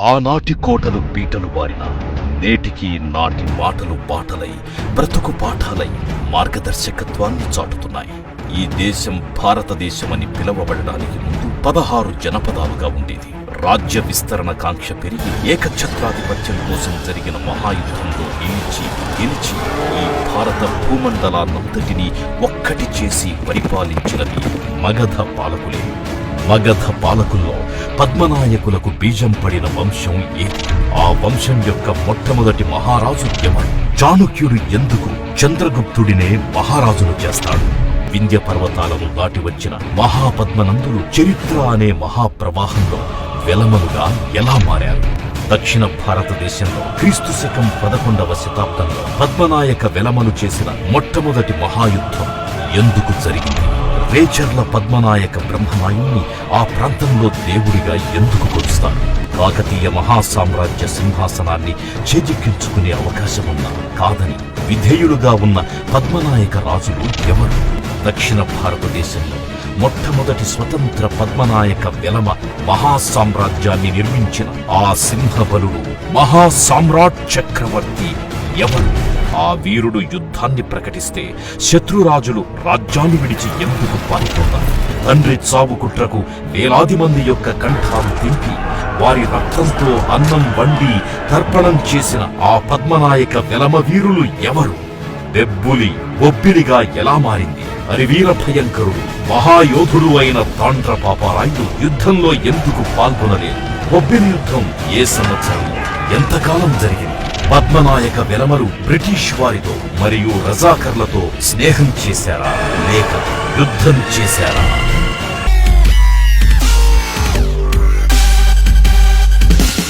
ఆనాటి కోటలు పీటలు వారిన నేటికి నాటి మాటలు పాటలై బ్రతుకు పాఠాలై మార్గదర్శకత్వాన్ని చాటుతున్నాయి. ఈ దేశం భారతదేశమని పిలవబడడానికి ముందు పదహారు జనపదాలుగా ఉండేది. రాజ్య విస్తరణ కాంక్ష పెరిగి ఏకఛత్రాధిపత్యం కోసం జరిగిన మహాయుద్ధంలో ఈడ్చి గెలిచి ఈ భారత భూమండలాన్నంతటినీ ఒక్కటి చేసి పరిపాలించినది మగధ పాలకులే. మగధ పాలకుల్లో పద్మనాయకులకు బీజం పడిన వంశం ఏది ఆ వంశం యొక్క మొట్టమొదటి మహారాజు ఎవరు? చాణుక్యుడు ఎందుకు చంద్రగుప్తుడినే మహారాజును చేస్తాడు? వింధ్య పర్వతాలను దాటి వచ్చిన మహాపద్మనందులు చరిత్ర అనే మహాప్రవాహంలో వెలమలుగా ఎలా మారారు? దక్షిణ భారతదేశంలో క్రీస్తు శకం పదకొండవ శతాబ్దంలో పద్మనాయక వెలమలు చేసిన మొట్టమొదటి మహాయుద్ధం ఎందుకు జరిగింది? రేచర్ల పద్మనాయక బ్రహ్మనాయుణ్ణి ఆ ప్రాంతంలో దేవుడిగా ఎందుకు కొలుస్తారు? కాకతీయ మహాసామ్రాజ్య సింహాసనాన్ని చేజిక్కించుకునే అవకాశమున్నా కాదని విధేయులుగా ఉన్న పద్మనాయక రాజులు ఎవరు? దక్షిణ భారతదేశంలో మొట్టమొదటి స్వతంత్ర పద్మనాయక వెలమ మహాసామ్రాజ్యాన్ని నిర్మించిన ఆ సింహబలుడు మహాసామ్రాట్ చక్రవర్తి ఎవరు? ఆ వీరుడు యుద్ధాన్ని ప్రకటిస్తే శత్రురాజులు రాజ్యాన్ని విడిచి ఎందుకు పారిపోతారు? తండ్రి చావు కుట్రకు వేలాది మంది యొక్క కంఠాలు తింపి వారి రక్తంతో అన్నం వండి తర్పణం చేసిన ఆ పద్మనాయక వెలమ వీరులు ఎవరు? బెబ్బులి ఒబ్బిలిగా ఎలా మారింది? అని వీర భయంకరుడు మహాయోధుడు అయిన తాండ్ర పాపారాయుడు యుద్ధంలో ఎందుకు పాల్గొనలేదు? ఒబ్బిలి యుద్ధం ఏ సంవత్సరం ఎంతకాలం జరిగింది? పద్మనాయక వెలమలు బ్రిటిష్ వారితో మరియు రజాకర్లతో స్నేహం చేశారా? లేక యుద్ధం చేశారా?